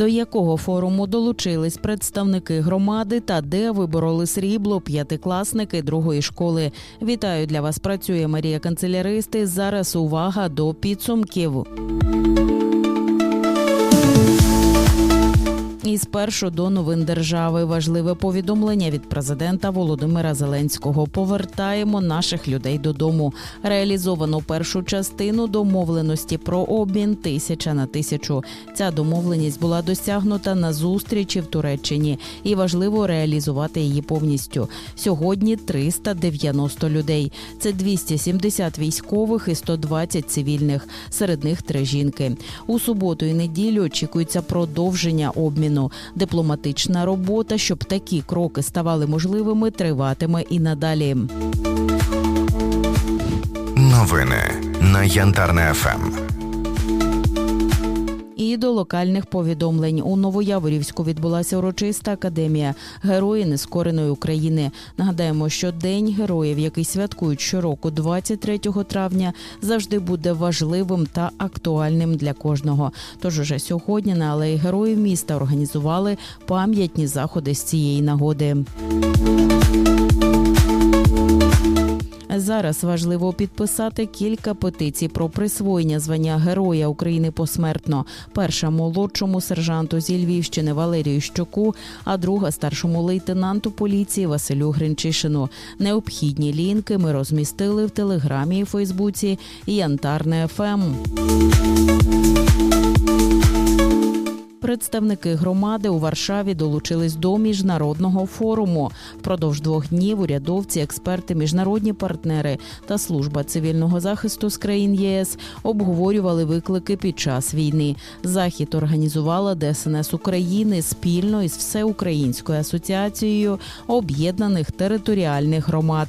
До якого форуму долучились представники громади та де вибороли срібло п'ятикласники другої школи. Вітаю для вас. Працює Марія Канцеляристи. Зараз увага до підсумків. Спершу до новин держави важливе повідомлення від президента Володимира Зеленського. Повертаємо наших людей додому. Реалізовано першу частину домовленості про обмін тисяча на тисячу. Ця домовленість була досягнута на зустрічі в Туреччині, і важливо реалізувати її повністю. Сьогодні 390 людей. Це 270 військових і 120 цивільних. Серед них три жінки. У суботу і неділю очікується продовження обміну. Дипломатична робота, щоб такі кроки ставали можливими, триватиме і надалі. Новини на Янтарне ФМ. І до локальних повідомлень у Новояворівську відбулася урочиста академія Герої Нескореної України. Нагадаємо, що День героїв, який святкують щороку, 23 травня, завжди буде важливим та актуальним для кожного. Тож уже сьогодні на алеї героїв міста організували пам'ятні заходи з цієї нагоди. Зараз важливо підписати кілька петицій про присвоєння звання Героя України посмертно. Перша молодшому сержанту зі Львівщини Валерію Щоку, а друга старшому лейтенанту поліції Василю Гринчишину. Необхідні лінки ми розмістили в телеграмі і Фейсбуці Янтарне Ем». ФМ. Представники громади у Варшаві долучились до міжнародного форуму. Впродовж двох днів урядовці, експерти, міжнародні партнери та служба цивільного захисту з країн ЄС обговорювали виклики під час війни. Захід організувала ДСНС України спільно із Всеукраїнською асоціацією об'єднаних територіальних громад.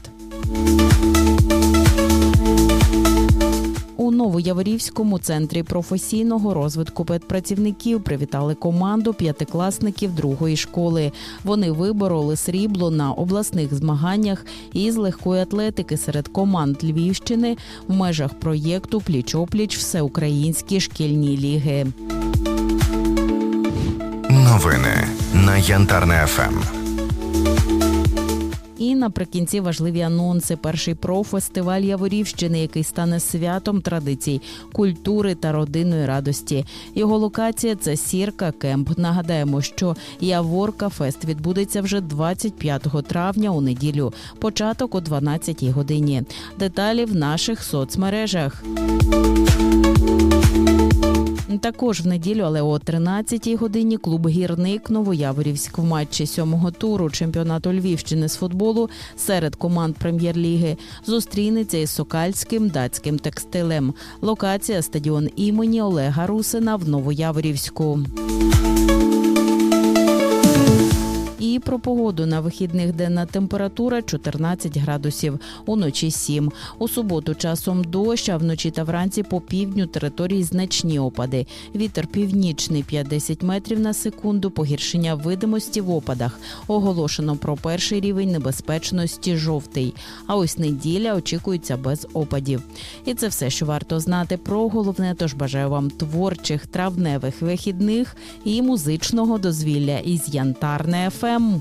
У Новояворівському центрі професійного розвитку педпрацівників привітали команду п'ятикласників другої школи. Вони вибороли срібло на обласних змаганнях із легкої атлетики серед команд Львівщини в межах проєкту Пліч-опліч Всеукраїнські шкільні ліги. Новини на Янтарне ФМ. І наприкінці важливі анонси. Перший профестиваль Яворівщини, який стане святом традицій, культури та родинної радості. Його локація це Сірка Кемп. Нагадаємо, що Яворка Фест відбудеться вже 25 травня у неділю. Початок о 12 годині. Деталі в наших соцмережах. Також в неділю, але о 13-й годині клуб Гірник Новояворівськ в матчі сьомого туру чемпіонату Львівщини з футболу серед команд прем'єр-ліги зустрінеться із Сокальським датським текстилем. Локація стадіон імені Олега Русина в Новояворівську. Про погоду на вихідних денна температура 14 градусів, уночі 7. У суботу часом дощ, а вночі та вранці по півдню території значні опади. Вітер північний 5-10 метрів на секунду, погіршення видимості в опадах. Оголошено про перший рівень небезпечності жовтий. А ось неділя очікується без опадів. І це все, що варто знати про головне. Тож бажаю вам творчих травневих вихідних і музичного дозвілля із Янтарне ФМ.